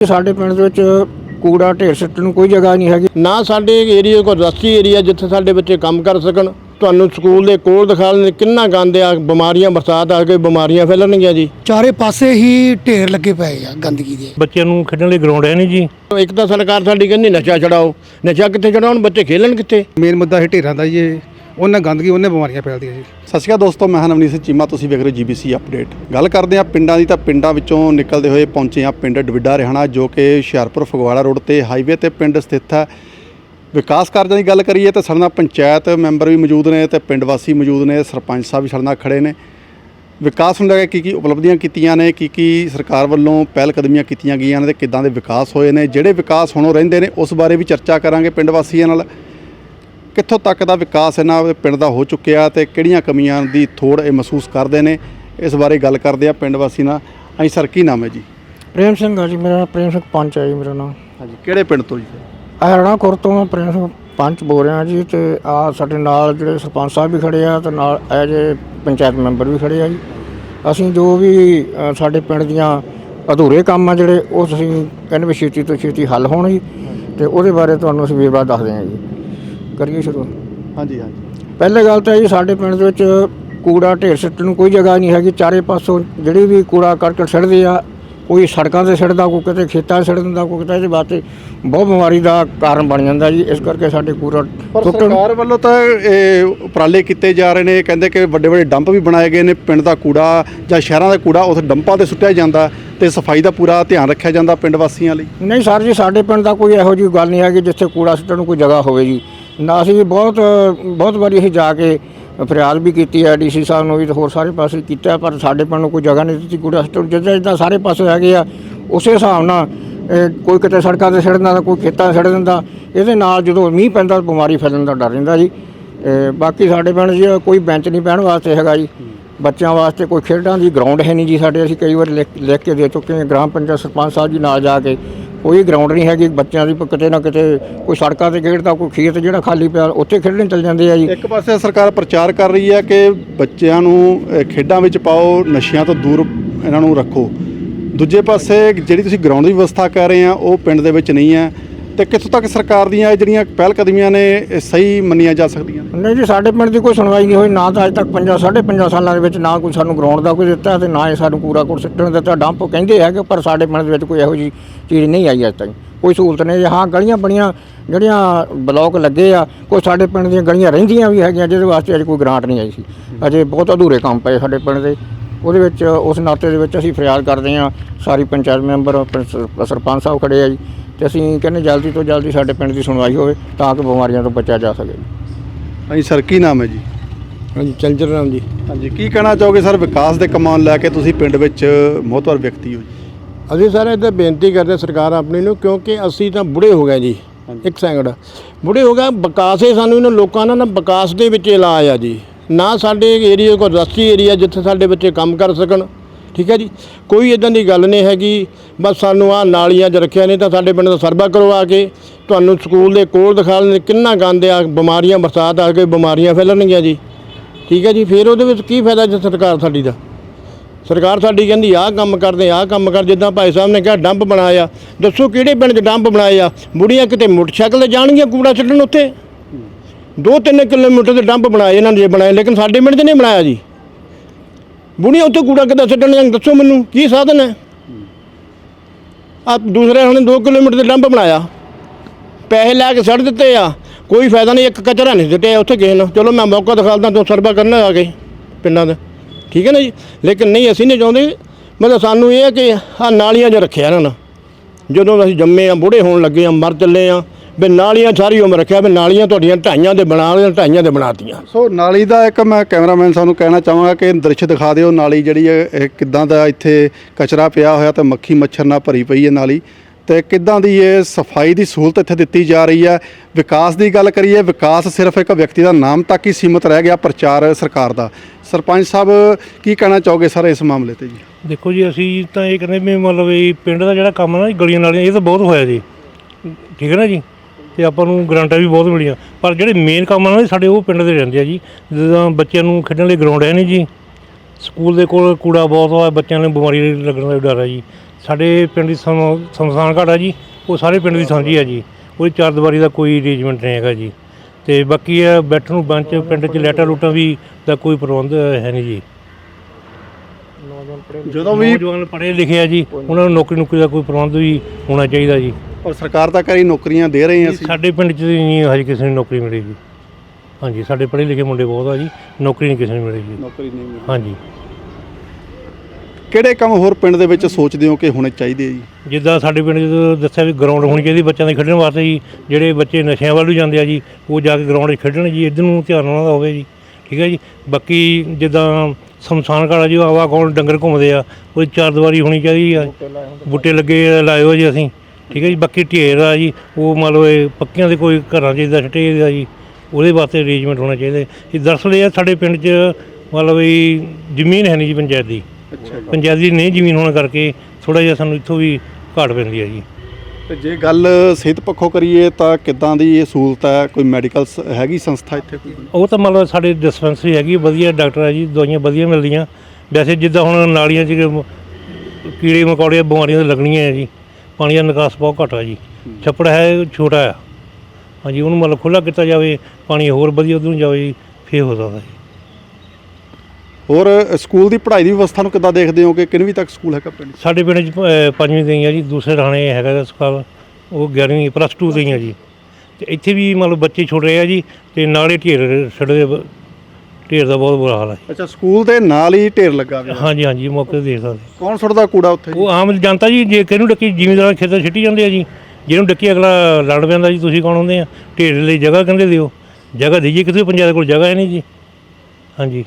ਸਾਡੇ ਪਿੰਡ ਦੇ ਵਿੱਚ ਕੂੜਾ ਢੇਰ ਸਿੱਟਣ ਨੂੰ ਕੋਈ ਜਗ੍ਹਾ ਨਹੀਂ ਹੈਗੀ। ਨਾ ਸਾਡੇ ਏਰੀਆ ਕੋਈ ਰਸਤੀ ਏਰੀਆ ਜਿੱਥੇ ਸਾਡੇ ਬੱਚੇ ਕੰਮ ਕਰ ਸਕਣ ਤੁਹਾਨੂੰ ਸਕੂਲ ਦੇ ਕੋਲ ਦਿਖਾ ਲੈਣ ਕਿੰਨਾ ਗੰਦ ਆ ਬਿਮਾਰੀਆਂ ਬਰਸਾਤ ਆ ਕੇ ਬਿਮਾਰੀਆਂ ਫੈਲਣਗੀਆਂ ਜੀ। ਚਾਰੇ ਪਾਸੇ ਹੀ ਢੇਰ ਲੱਗੇ ਪਏ ਆ ਗੰਦਗੀ ਦੇ। ਬੱਚਿਆਂ ਨੂੰ ਖੇਡਣ ਲਈ ਗਰਾਊਂਡ ਹੈ ਨਹੀਂ ਜੀ। ਇੱਕ ਤਾਂ ਸਰਕਾਰ ਸਾਡੀ ਕਹਿੰਦੀ ਨਸ਼ਾ ਛਡਾਓ ਨਸ਼ਾ ਕਿੱਥੇ ਛਡਾਉਣ ਬੱਚੇ ਖੇਲਣ ਕਿੱਥੇ? ਮੇਨ ਮੁੱਦਾ ਹੈ ਢੇਰਾਂ ਦਾ ਜੀ ਇਹ ਉਹਨਾਂ ਗੰਦਗੀ ਉਹਨੇ ਬਿਮਾਰੀਆਂ ਫੈਲਦੀਆਂ ਜੀ। ਸਤਿ ਸ਼੍ਰੀ ਅਕਾਲ ਦੋਸਤੋ, ਮੈਂ ਹਾਂ ਨਵਨੀਤ ਸਿੰਘ ਚੀਮਾ, ਤੁਸੀਂ ਵੇਖ ਰਹੇ ਹੋ ਜੀਬੀਸੀ ਅਪਡੇਟ। ਗੱਲ ਕਰਦੇ ਹਾਂ ਪਿੰਡਾਂ ਦੀ ਤਾਂ ਪਿੰਡਾਂ ਵਿੱਚੋਂ ਨਿਕਲਦੇ ਹੋਏ ਪਹੁੰਚੇ ਹਾਂ ਪਿੰਡ ਡਵਿੱਡਾ ਰਹਿਣਾ, ਜੋ ਕਿ ਹੁਸ਼ਿਆਰਪੁਰ ਫਗਵਾੜਾ ਰੋਡ ਤੇ ਹਾਈਵੇ ਤੇ ਪਿੰਡ ਸਥਿਤ ਹੈ। ਵਿਕਾਸ ਕਾਰਜਾਂ ਦੀ ਗੱਲ ਕਰੀਏ ਤਾਂ ਸਾਡੇ ਨਾਲ ਪੰਚਾਇਤ ਮੈਂਬਰ ਵੀ ਮੌਜੂਦ ਨੇ ਤੇ ਪਿੰਡ ਵਾਸੀ ਮੌਜੂਦ ਨੇ, ਸਰਪੰਚ ਸਾਹਿਬ ਵੀ ਸਾਡੇ ਨਾਲ ਖੜੇ ਨੇ। ਵਿਕਾਸ ਨੂੰ ਲੈ ਕੇ ਕੀ ਕੀ ਉਪਲਬਧੀਆਂ ਕੀਤੀਆਂ ਨੇ ਕੀ ਕੀ ਸਰਕਾਰ ਵੱਲੋਂ ਪਹਿਲ ਕਦਮੀਆਂ ਕੀਤੀਆਂ ਗਈਆਂ ਨੇ ਤੇ ਕਿੱਦਾਂ ਦੇ ਵਿਕਾਸ ਹੋਏ ਨੇ, ਜਿਹੜੇ ਵਿਕਾਸ ਹੁਣੋਂ ਰਹਿੰਦੇ ਨੇ ਉਸ ਬਾਰੇ ਵੀ ਚਰਚਾ ਕਰਾਂਗੇ ਪਿੰਡ ਵਾਸੀਆਂ ਨਾਲ। ਕਿੱਥੋਂ ਤੱਕ ਦਾ ਵਿਕਾਸ ਇਹਨਾਂ ਦੇ ਪਿੰਡ ਦਾ ਹੋ ਚੁੱਕਿਆ ਤੇ ਕਿਹੜੀਆਂ ਕਮੀਆਂ ਦੀ ਥੋੜ ਇਹ ਮਹਿਸੂਸ ਕਰਦੇ ਨੇ? ਇਸ ਬਾਰੇ ਗੱਲ ਕਰਦੇ ਆ ਪਿੰਡ ਵਾਸੀ ਨਾਲ। ਅਸੀਂ ਸਰ ਕੀ ਨਾਮ ਹੈ ਜੀ? ਪ੍ਰੇਮ ਸਿੰਘ ਆ ਜੀ ਮੇਰਾ ਨਾਮ ਪ੍ਰੇਮ ਸਿੰਘ ਪੰਚ ਹੈ ਜੀ ਮੇਰਾ ਨਾਮ। ਹਾਂਜੀ ਕਿਹੜੇ ਪਿੰਡ ਤੋਂ ਜੀ? ਹਰਣਾ ਖੁਰ ਤੋਂ ਮੈਂ ਪ੍ਰੇਮ ਸਿੰਘ ਪੰਚ ਬੋਲ ਰਿਹਾ ਜੀ ਤੇ ਆ ਸਾਡੇ ਨਾਲ ਜਿਹੜੇ ਸਰਪੰਚ ਸਾਹਿਬ ਵੀ ਖੜੇ ਆ ਤੇ ਨਾਲ ਇਹ ਜੇ ਪੰਚਾਇਤ ਮੈਂਬਰ ਵੀ ਖੜੇ ਆ ਜੀ। ਅਸੀਂ ਜੋ ਵੀ ਅ, ਸਾਡੇ ਪਿੰਡ ਦੀਆਂ ਅਧੂਰੇ ਕੰਮ ਆ ਜਿਹੜੇ ਉਹ ਅਸੀਂ ਕਹਿੰਦੇ ਵੀ ਛੇਤੀ ਤੋਂ ਛੇਤੀ ਹੱਲ ਹੋਣ ਜੀ ਤੇ ਉਹਦੇ ਬਾਰੇ ਤੁਹਾਨੂੰ ਅਸੀਂ ਵੇਰਵਾ ਦੱਸਦੇ ਹਾਂ ਜੀ। ਕਰੀਏ ਸ਼ੁਰੂ? ਹਾਂਜੀ ਹਾਂਜੀ। ਪਹਿਲੇ ਗੱਲ ਤਾਂ ਇਹ ਸਾਡੇ ਪਿੰਡ ਦੇ ਵਿੱਚ ਕੂੜਾ ਢੇਰ ਸਿੱਟਣ ਨੂੰ ਕੋਈ ਜਗ੍ਹਾ ਨਹੀਂ ਹੈਗੀ ਚਾਰੇ ਪਾਸੋਂ ਜਿਹੜੀ ਵੀ ਕੂੜਾ ਕਰਕਟ ਸਿੱਟਦੇ ਆ ਕੋਈ ਸੜਕਾਂ ਤੇ ਸਿੱਟਦਾ ਕੋਈ ਕਿਤੇ ਖੇਤਾਂ 'ਚ ਸਿੱਟ ਦਿੰਦਾ ਕੋਈ ਕਿਤੇ ਇਹਦੇ ਵਾਸਤੇ ਬਹੁਤ ਬਿਮਾਰੀ ਦਾ ਕਾਰਨ ਬਣ ਜਾਂਦਾ ਜੀ ਇਸ ਕਰਕੇ ਸਾਡੇ ਕੂੜਾ ਪਰ ਸਰਕਾਰ ਵੱਲੋਂ ਤਾਂ ਇਹ ਉਪਰਾਲੇ ਕੀਤੇ ਜਾ ਰਹੇ ਨੇ ਕਹਿੰਦੇ ਕਿ ਵੱਡੇ ਵੱਡੇ ਡੰਪ ਵੀ ਬਣਾਏ ਗਏ ਨੇ ਪਿੰਡ ਦਾ ਕੂੜਾ ਜਾਂ ਸ਼ਹਿਰਾਂ ਦਾ ਕੂੜਾ ਉਸ ਡੰਪਾਂ ਤੇ ਸੁੱਟਿਆ ਜਾਂਦਾ ਤੇ ਸਫ਼ਾਈ ਦਾ ਪੂਰਾ ਧਿਆਨ ਰੱਖਿਆ ਜਾਂਦਾ ਪਿੰਡ ਵਾਸੀਆਂ ਲਈ। ਨਹੀਂ ਸਰ ਜੀ ਸਾਡੇ ਪਿੰਡ ਦਾ ਕੋਈ ਇਹੋ ਜਿਹੀ ਗੱਲ ਨਹੀਂ ਹੈਗੀ ਜਿੱਥੇ ਕੂੜਾ ਸਿੱਟਣ ਨੂੰ ਕੋਈ ਜਗ੍ਹਾ ਹੋਵੇ ਜੀ। ਨਾ ਅਸੀਂ ਬਹੁਤ ਬਹੁਤ ਵਾਰੀ ਅਸੀਂ ਜਾ ਕੇ ਫਰਿਆਦ ਵੀ ਕੀਤੀ ਹੈ ਡੀਸੀ ਸਾਹਿਬ ਨੂੰ ਵੀ ਤੇ ਹੋਰ ਸਾਰੇ ਪਾਸੇ ਕੀਤਾ, ਪਰ ਸਾਡੇ ਪਿੰਡ ਨੂੰ ਕੋਈ ਜਗ੍ਹਾ ਨਹੀਂ ਦਿੱਤੀ, ਕੂੜਾ ਸਿੱਟਣ ਜਿੱਦਾਂ ਜਿੱਦਾਂ ਸਾਰੇ ਪਾਸੇ ਹੈਗੇ ਆ, ਉਸੇ ਹਿਸਾਬ ਨਾਲ ਕੋਈ ਕਿਤੇ ਸੜਕਾਂ ਤੇ ਸਿੱਟ ਦਿੰਦਾ ਕੋਈ ਖੇਤਾਂ 'ਚ ਸਿੱਟ ਦਿੰਦਾ ਇਹਦੇ ਨਾਲ ਜਦੋਂ ਮੀਂਹ ਪੈਂਦਾ ਬਿਮਾਰੀ ਫੈਲਣ ਦਾ ਡਰ ਰਹਿੰਦਾ ਜੀ। ਬਾਕੀ ਸਾਡੇ ਪਿੰਡ ਜੀ ਕੋਈ ਬੈਂਚ ਨਹੀਂ ਪੈਣ ਵਾਸਤੇ ਹੈਗਾ ਜੀ। ਬੱਚਿਆਂ ਵਾਸਤੇ ਕੋਈ ਖੇਡਾਂ ਦੀ ਗਰਾਊਂਡ ਹੈ ਨਹੀਂ ਜੀ ਸਾਡੇ, ਅਸੀਂ ਕਈ ਵਾਰ ਲਿਖ ਲਿਖ ਕੇ ਦੇ ਚੁੱਕੇ ਹਾਂ, ਗ੍ਰਾਮ ਪੰਚਾਇਤ ਸਰਪੰਚ ਸਾਹਿਬ ਜੀ ਨਾਲ ਜਾ ਕੇ ਕੋਈ ਗਰਾਊਂਡ ਨਹੀਂ ਹੈਗੀ ਬੱਚਿਆਂ ਦੀ ਕਿਤੇ ਨਾ ਕਿਤੇ ਕੋਈ ਸੜਕਾਂ ਤੇ ਖੇਡਦਾ ਕੋਈ ਖੇਤ ਜਿਹੜਾ ਖਾਲੀ ਪਿਆ ਉੱਥੇ ਖੇਡਣ ਚਲ ਜਾਂਦੇ ਆ ਜੀ। ਇੱਕ ਪਾਸੇ ਸਰਕਾਰ ਪ੍ਰਚਾਰ ਕਰ ਰਹੀ ਹੈ ਕਿ ਬੱਚਿਆਂ ਨੂੰ ਅਹ, ਖੇਡਾਂ ਵਿੱਚ ਪਾਓ ਨਸ਼ਿਆਂ ਤੋਂ ਦੂਰ ਇਹਨਾਂ ਨੂੰ ਰੱਖੋ। ਦੂਜੇ ਪਾਸੇ ਜਿਹੜੀ ਤੁਸੀਂ ਗਰਾਊਂਡ ਦੀ ਵਿਵਸਥਾ ਕਰ ਰਹੇ ਆ ਉਹ ਪਿੰਡ ਦੇ ਵਿੱਚ ਨਹੀਂ ਹੈ। ਤੇ ਕਿੱਥੋਂ ਤੱਕ ਸਰਕਾਰ ਦੀਆਂ ਇਹ ਜਿਹੜੀਆਂ ਪਹਿਲ ਕਦਮੀਆਂ ਨੇ, ਇਹ ਸਹੀ ਮੰਨੀਆਂ ਜਾ ਸਕਦੀਆਂ ਨਹੀਂ ਜੀ, ਸਾਡੇ ਪਿੰਡ ਦੀ ਕੋਈ ਸੁਣਵਾਈ ਨਹੀਂ ਹੋਈ, ਨਾ ਤਾਂ ਅੱਜ ਤੱਕ 50 55 ਸਾਲਾਂ ਦੇ ਵਿੱਚ ਨਾ ਕੋਈ ਸਾਨੂੰ ਗਰਾਊਂਡ ਦਾ ਕੋਈ ਦਿੱਤਾ ਤੇ ਨਾ ਹੀ ਸਾਨੂੰ ਕੂੜਾ ਕੁੜ ਸਿੱਟਣ ਦਿੱਤਾ। ਡੰਪ ਕਹਿੰਦੇ ਹੈਗੇ, ਪਰ ਸਾਡੇ ਪਿੰਡ ਦੇ ਵਿੱਚ ਕੋਈ ਇਹੋ ਜੀ ਚੀਜ਼ ਨਹੀਂ ਆਈ ਅੱਜ ਤੱਕ ਕੋਈ ਸਹੂਲਤ ਨਹੀਂ ਹਾਂ, ਗਲੀਆਂ ਬਣੀਆਂ, ਜਿਹੜੀਆਂ ਬਲੌਕ ਲੱਗੇ ਆ, ਕੋਈ ਸਾਡੇ ਪਿੰਡ ਦੀਆਂ ਗਲੀਆਂ ਰਹਿੰਦੀਆਂ ਵੀ ਹੈਗੀਆਂ, ਜਿਹਦੇ ਵਾਸਤੇ ਅਜੇ ਕੋਈ ਗ੍ਰਾਂਟ ਨਹੀਂ ਆਈ ਸੀ। ਅਜੇ ਬਹੁਤ ਅਧੂਰੇ ਕੰਮ ਪਏ ਸਾਡੇ ਪਿੰਡ ਦੇ। ਉਹਦੇ ਵਿੱਚ, ਉਸ ਨਾਤੇ ਦੇ ਵਿੱਚ ਅਸੀਂ ਫਰਿਆਦ ਕਰਦੇ ਹਾਂ। ਸਾਰੀ ਪੰਚਾਇਤ ਮੈਂਬਰ ਪਿੰਡ ਸਰਪੰਚ ਸਾਹਿਬ ਖੜੇ ਆ ਜੀ। ਤੇ ਅਸੀਂ ਕਹਿੰਦੇ ਜਲਦੀ ਤੋਂ ਜਲਦੀ ਸਾਡੇ ਪਿੰਡ ਦੀ ਸੁਣਵਾਈ ਹੋਵੇ ਤਾਂ ਕਿ ਬਿਮਾਰੀਆਂ ਤੋਂ ਬਚਿਆ ਜਾ ਸਕੇ। ਹਾਂਜੀ ਸਰ ਕੀ ਨਾਮ ਹੈ ਜੀ? ਹਾਂਜੀ ਚੰਚਲ ਰਾਮ ਜੀ। ਹਾਂਜੀ ਕੀ ਕਹਿਣਾ ਚਾਹੋਗੇ ਸਰ? ਵਿਕਾਸ ਦੇ ਕੰਮਾਂ ਨੂੰ ਲੈ ਕੇ ਤੁਸੀਂ ਪਿੰਡ ਵਿੱਚ ਮਹੱਤਵਪੂਰਨ ਵਿਅਕਤੀ ਹੋ ਜੀ। ਅਸੀਂ ਸਾਰੇ ਇੱਥੇ ਬੇਨਤੀ ਕਰਦੇ ਸਰਕਾਰ ਆਪਣੀ ਨੂੰ ਕਿਉਂਕਿ ਅਸੀਂ ਤਾਂ ਬੁੜੇ ਹੋ ਗਏ ਜੀ ਇੱਕ ਸੈਕਿੰਡ। ਬੁੜੇ ਹੋ ਗਏ ਵਿਕਾਸ ਹੀ ਸਾਨੂੰ ਇਹਨਾਂ ਲੋਕਾਂ ਨਾਲ ਨਾ ਵਿਕਾਸ ਦੇ ਵਿੱਚ ਇਲਾਜ ਆ ਜੀ। ਨਾ ਸਾਡੇ ਏਰੀਆ ਕੋਈ ਰਸਤੀ ਏਰੀਆ ਜਿੱਥੇ ਸਾਡੇ ਬੱਚੇ ਕੰਮ ਕਰ ਸਕਣ ਠੀਕ ਹੈ ਜੀ? ਕੋਈ ਇਦਾਂ ਦੀ ਗੱਲ ਨਹੀਂ ਹੈਗੀ। ਬਸ ਸਾਨੂੰ ਆ ਨਾਲੀਆਂ 'ਚ ਰੱਖਿਆ ਨੇ ਤਾਂ ਸਾਡੇ ਪਿੰਡ ਦਾ ਸਰਵਾ ਕਰਵਾ ਕੇ ਤੁਹਾਨੂੰ ਸਕੂਲ ਦੇ ਕੋਲ ਦਿਖਾ ਲੈਣ ਕਿੰਨਾ ਗੰਦ ਆ, ਬਿਮਾਰੀਆਂ ਬਰਸਾਤ ਆ ਕੇ ਬਿਮਾਰੀਆਂ ਫੈਲਣਗੀਆਂ ਜੀ। ਠੀਕ ਹੈ ਜੀ? ਫਿਰ ਉਹਦੇ ਵਿੱਚ ਕੀ ਫਾਇਦਾ ਜੇ ਸਰਕਾਰ ਸਾਡੀ ਦਾ? ਸਰਕਾਰ ਸਾਡੀ ਕਹਿੰਦੀ ਆਹ ਕੰਮ ਕਰਦੇ, ਆਹ ਕੰਮ ਕਰ, ਜਿੱਦਾਂ ਭਾਈ ਸਾਹਿਬ ਨੇ ਕਿਹਾ ਡੰਪ ਬਣਾਇਆ। ਦੱਸੋ ਕਿਹੜੇ ਪਿੰਡ 'ਚ ਡੰਪ ਬਣਾਏ ਆ ਬੁੜੀਆਂ ਕਿਤੇ ਮੋਟਰਸਾਈਕਲ ਤੇ ਜਾਣਗੀਆਂ ਕੂੜਾ ਛੱਡਣ ਉੱਥੇ? 2-3 ਕਿਲੋਮੀਟਰ ਦੇ ਡੰਪ ਬਣਾਏ ਇਹਨਾਂ ਨੇ ਜੇ ਬਣਾਏ, ਲੇਕਿਨ ਸਾਡੇ ਪਿੰਡ 'ਚ ਨਹੀਂ ਬਣਾਇਆ ਜੀ। ਬੁੜੀਆਂ ਉੱਥੇ ਕੂੜਾ ਕਿੱਦਾਂ ਛੱਡਣ ਜਾਣ ਦੱਸੋ ਮੈਨੂੰ, ਕੀ ਸਾਧਨ ਹੈ? ਆ ਦੂਸਰੇ ਹੁਣ 2 ਕਿਲੋਮੀਟਰ ਦੇ ਡੰਪ ਬਣਾਇਆ। ਪੈਸੇ ਲੈ ਕੇ ਛੱਡ ਦਿੱਤੇ ਆ। ਕੋਈ ਫਾਇਦਾ ਨਹੀਂ, ਇੱਕ ਕਚਰਾ ਨਹੀਂ ਦਿੱਤੇ ਉੱਥੇ ਕਿਸੇ ਨੂੰ। ਚਲੋ ਮੈਂ ਮੌਕਾ ਦਿਖਾਲਦਾ ਤੂੰ ਸਰਵਾ ਕਰਨਾ ਆ ਕੇ ਪਿੰਡਾਂ ਦਾ। ਠੀਕ ਹੈ ਨਾ ਜੀ? ਲੇਕਿਨ ਨਹੀਂ, ਅਸੀਂ ਨਹੀਂ ਚਾਹੁੰਦੇ। ਮਤਲਬ ਸਾਨੂੰ ਇਹ ਹੈ ਕਿ ਆ ਨਾਲੀਆਂ 'ਚ ਰੱਖਿਆ ਇਹਨਾਂ ਨੇ। ਜਦੋਂ ਅਸੀਂ ਜੰਮੇ ਆ, ਬੁੜੇ ਹੋਣ ਲੱਗੇ ਆ, ਮਰ ਚੱਲੇ ਆ ਵੀ ਨਾਲੀਆਂ ਸਾਰੀ ਉਮਰ ਰੱਖਿਆ ਵੀ ਨਾਲੀਆਂ ਤੁਹਾਡੀਆਂ ਢਾਈਆਂ ਦੇ ਬਣਾ ਲਿਆ ਢਾਈਆਂ ਦੇ ਬਣਾਤੀਆਂ। ਸੋ ਨਾਲੀ ਦਾ ਇੱਕ ਮੈਂ ਕੈਮਰਾਮੈਨ ਸਾਨੂੰ ਕਹਿਣਾ ਚਾਹਾਂਗਾ ਕਿ ਦ੍ਰਿਸ਼ ਦਿਖਾ ਦਿਓ ਨਾਲੀ ਜਿਹੜੀ ਹੈ ਇਹ ਕਿੱਦਾਂ ਦਾ ਇੱਥੇ ਕਚਰਾ ਪਿਆ ਹੋਇਆ ਤੇ ਮੱਖੀ ਮੱਛਰ ਨਾਲ ਭਰੀ ਪਈ ਹੈ ਨਾਲੀ। ਤੇ ਕਿੱਦਾਂ ਦੀ ਇਹ ਸਫ਼ਾਈ ਦੀ ਸਹੂਲਤ ਇੱਥੇ ਦਿੱਤੀ ਜਾ ਰਹੀ ਹੈ? ਵਿਕਾਸ ਦੀ ਗੱਲ ਕਰੀਏ ਵਿਕਾਸ ਸਿਰਫ ਇੱਕ ਵਿਅਕਤੀ ਦਾ ਨਾਮ ਤੱਕ ਹੀ ਸੀਮਤ ਰਹਿ ਗਿਆ ਪ੍ਰਚਾਰ ਸਰਕਾਰ ਦਾ। ਸਰਪੰਚ ਸਾਹਿਬ ਕੀ ਕਹਿਣਾ ਚਾਹੋਗੇ ਸਰ ਇਸ ਮਾਮਲੇ ਤੇ ਜੀ? ਦੇਖੋ ਜੀ ਅਸੀਂ ਤਾਂ ਇਹ ਕਹਿੰਦੇ ਵੀ ਮਤਲਬ ਇਹ ਪਿੰਡ ਦਾ ਜਿਹੜਾ ਕੰਮ ਨਾ ਗਲੀਆਂ ਨਾਲੀਆਂ ਇਹ ਤਾਂ ਬਹੁਤ ਹੋਇਆ ਜੀ। ਠੀਕ ਹੈ ਨਾ ਜੀ? ਤੇ ਆਪਾਂ ਨੂੰ ਗਰੰਟਾਂ ਵੀ ਬਹੁਤ ਮਿਲੀਆਂ। ਪਰ ਜਿਹੜੇ ਮੇਨ ਕੰਮ ਆ ਨਾ ਜੀ, ਸਾਡੇ ਉਹ ਪਿੰਡ ਦੇ ਰਹਿੰਦੇ ਆ ਜੀ। ਜਿੱਦਾਂ ਬੱਚਿਆਂ ਨੂੰ ਖੇਡਣ ਲਈ ਗਰਾਊਂਡ ਹੈ ਨਹੀਂ ਜੀ। ਸਕੂਲ ਦੇ ਕੋਲ ਕੂੜਾ ਬਹੁਤ ਆ ਬੱਚਿਆਂ ਨੂੰ ਬਿਮਾਰੀ ਲੱਗਣ ਦਾ ਵੀ ਡਰ ਹੈ ਜੀ। ਸਾਡੇ ਪਿੰਡ ਦੀ ਸਮ- ਸ਼ਮਸ਼ਾਨ ਘਾਟ ਆ ਜੀ ਉਹ ਸਾਰੇ ਪਿੰਡ ਦੀ ਸਾਂਝੀ ਆ ਜੀ। ਉਹਦੀ ਚਾਰ ਦੀਵਾਰੀ ਦਾ ਕੋਈ ਅਰੇਂਜਮੈਂਟ ਨਹੀਂ ਹੈਗਾ ਜੀ। ਤੇ ਬਾਕੀ ਇਹ ਬੈਠਣ ਨੂੰ ਬੰਚ ਪਿੰਡ 'ਚ ਲੈਟਾ ਲੂਟਾਂ ਵੀ ਦਾ ਕੋਈ ਪ੍ਰਬੰਧ ਹੈ ਨਹੀਂ ਜੀ। ਜਦੋਂ ਵੀ ਨੌਜਵਾਨ ਪੜ੍ਹੇ ਲਿਖੇ ਆ ਜੀ ਉਹਨਾਂ ਨੂੰ ਨੌਕਰੀ ਨੌਕਰੀ ਦਾ ਕੋਈ ਪ੍ਰਬੰਧ ਵੀ ਹੋਣਾ ਚਾਹੀਦਾ ਜੀ। ਔਰ ਸਰਕਾਰ ਤਾਂ ਕਰੀ ਨੌਕਰੀਆਂ ਦੇ ਰਹੀ ਆ ਅਸੀਂ। ਸਾਡੇ ਪਿੰਡ 'ਚ ਨਹੀਂ ਹਜੇ ਕਿਸੇ ਨੂੰ ਨੌਕਰੀ ਮਿਲੀ ਜੀ। ਹਾਂਜੀ ਸਾਡੇ ਪੜ੍ਹੇ ਲਿਖੇ ਮੁੰਡੇ ਬਹੁਤ ਆ ਜੀ ਨੌਕਰੀ ਨਹੀਂ ਕਿਸੇ ਨੂੰ ਮਿਲੀ ਜੀ। ਨੌਕਰੀ ਨਹੀਂ ਮਿਲੀ। ਹਾਂਜੀ। ਕਿਹੜੇ ਕੰਮ ਹੋਰ ਪਿੰਡ ਦੇ ਵਿੱਚ ਸੋਚਦੇ ਹੋ ਕਿ ਹੋਣੇ ਚਾਹੀਦੇ ਆ ਜੀ? ਜਿੱਦਾਂ ਸਾਡੇ ਪਿੰਡ 'ਚ ਦੱਸਿਆ ਵੀ ਗਰਾਊਂਡ ਹੋਣੀ ਚਾਹੀਦੀ ਬੱਚਿਆਂ ਦੇ ਖੇਡਣ ਵਾਸਤੇ ਜੀ ਜਿਹੜੇ ਬੱਚੇ ਨਸ਼ਿਆਂ ਵੱਲ ਨੂੰ ਜਾਂਦੇ ਆ ਜੀ ਉਹ ਜਾ ਕੇ ਗਰਾਊਂਡ 'ਚ ਖੇਡਣ ਜੀ ਇੱਧਰ ਨੂੰ ਧਿਆਨ ਉਹਨਾਂ ਦਾ ਹੋਵੇ ਜੀ। ਠੀਕ ਹੈ ਜੀ? ਬਾਕੀ ਜਿੱਦਾਂ ਸ਼ਮਸ਼ਾਨ ਘਾਟ ਆ ਜੀ ਆਵਾ ਕੌਣ ਡੰਗਰ ਘੁੰਮਦੇ ਆ ਉਹ ਚਾਰ ਦੀਵਾਰੀ ਹੋਣੀ ਚਾਹੀਦੀ ਆ। ਬੂਟੇ ਲੱਗੇ ਆ, ਲਾਏ ਹੋ ਜੀ ਅਸੀਂ। ਠੀਕ ਹੈ ਜੀ ਬਾਕੀ ਢੇਰ ਆ ਜੀ ਉਹ ਮੰਨ ਲਓ ਇਹ ਪੱਕੀਆਂ ਦੇ ਕੋਈ ਘਰਾਂ 'ਚ ਇਦਾਂ ਛਟੇ ਆ ਜੀ ਉਹਦੇ ਵਾਸਤੇ ਅਰੇਂਜਮੈਂਟ ਹੋਣਾ ਚਾਹੀਦਾ। ਇਹ ਦਰਅਸਲ ਇਹ ਆ ਸਾਡੇ ਪਿੰਡ 'ਚ ਮੰਨ ਲਓ ਵੀ ਜ਼ਮੀਨ ਹੈ ਨਹੀਂ ਜੀ ਪੰਚਾਇਤ। ਦੀ ਅੱਛਾ ਪੰਚਾਇਤ ਦੀ ਨਹੀਂ ਜ਼ਮੀਨ ਹੋਣ ਕਰਕੇ ਥੋੜਾ ਜਿਹਾ ਸਾਨੂੰ ਇੱਥੋਂ ਵੀ ਘਾਟ ਪੈਂਦੀ ਹੈ ਜੀ। ਤੇ ਜੇ ਗੱਲ ਸਿਹਤ ਪੱਖੋਂ ਕਰੀਏ ਤਾਂ ਕਿੱਦਾਂ ਦੀ ਇਹ ਸਹੂਲਤ ਹੈ? ਕੋਈ ਮੈਡੀਕਲ ਹੈਗੀ ਸੰਸਥਾ ਇੱਥੇ ਕੋਈ? ਉਹ ਤਾਂ ਮੰਨ ਲਓ ਸਾਡੇ ਡਿਸਪੈਂਸਰੀ ਹੈਗੀ ਵਧੀਆ ਡਾਕਟਰ ਹੈ ਜੀ ਦਵਾਈਆਂ ਵਧੀਆ ਮਿਲਦੀਆਂ। ਵੈਸੇ ਜਿੱਦਾਂ ਹੁਣ ਨਾਲੀਆਂ 'ਚ ਕੀੜੇ ਮਕੌੜੇ ਬਿਮਾਰੀਆਂ ਤਾਂ ਲੱਗਣੀਆਂ ਹੈ ਜੀ। ਪਾਣੀ ਦਾ ਨਿਕਾਸ ਬਹੁਤ ਘੱਟ ਆ ਜੀ। ਛੱਪੜ ਹੈ ਛੋਟਾ ਆ। ਹਾਂਜੀ ਉਹਨੂੰ ਮਤਲਬ ਖੁੱਲਾ ਕੀਤਾ ਜਾਵੇ ਪਾਣੀ ਹੋਰ ਵਧੀਆ ਉਧਰ ਨੂੰ ਜਾਵੇ ਜੀ ਫੇਰ ਹੋ ਸਕਦਾ ਜੀ। ਹੋਰ ਸਕੂਲ ਦੀ ਪੜ੍ਹਾਈ ਦੀ ਵਿਵਸਥਾ ਨੂੰ ਕਿੱਦਾਂ ਦੇਖਦੇ ਹੋ ਕਿ ਕਿੰਨਵੀਂ ਤੱਕ ਸਕੂਲ ਹੈਗਾ ਪਿੰਡ? 'ਚ? ਸਾਡੇ ਪਿੰਡ 'ਚ ਅਹ, ਪੰਜਵੀਂ ਗਈ ਆ ਜੀ ਦੂਸਰੇ ਰਾਣੇ ਹੈਗਾ ਸਕੂਲ। ਉਹ 11ਵੀਂ ਪਲੱਸ 2 ਗਈ ਆ ਜੀ। ਤੇ ਇੱਥੇ ਵੀ ਮੰਨ ਲਓ ਬੱਚੇ ਛੁੱਟ ਰਹੇ ਆ ਜੀ ਤੇ ਨਾਲੇ ਢੇਰ ਛੱਡਦੇ ਬ- ਢੇਰ ਦਾ ਬਹੁਤ ਬੁਰਾ ਹਾਲ ਹੈ। ਅੱਛਾ ਸਕੂਲ ਦੇ ਨਾਲ ਹੀ ਢੇਰ ਲੱਗਾ ਹੋਇਆ। ਹਾਂਜੀ ਹਾਂਜੀ ਮੌਕੇ ਤੇ ਦੇਖ ਸਕਦੇ। ਕੌਣ ਸੁੱਟਦਾ ਕੂੜਾ ਉੱਥੇ? ਜੀ ਉਹ ਆਮ ਜਨਤਾ ਜੀ ਜੇ ਕਿਹਨੂੰ ਡੱਕੀ ਜ਼ਿਮੀਂਦਾਰਾਂ ਖੇਤਾਂ ਛਿੱਟੀ ਜਾਂਦੇ ਆ ਜੀ। ਜਿਹਨੂੰ ਡੱਕੀ ਅਗਲਾ ਲੜ ਪੈਂਦਾ ਜੀ ਤੁਸੀਂ ਕੌਣ ਹੁੰਦੇ ਆ? ਢੇਰ ਲਈ ਜਗ੍ਹਾ ਕਹਿੰਦੇ ਦਿਓ। ਜਗ੍ਹਾ ਦਈਏ ਕਿਤੇ ਪੰਚਾਇਤ ਕੋਲ ਜਗ੍ਹਾ ਹੈ ਨਹੀਂ ਜੀ। ਹਾਂਜੀ।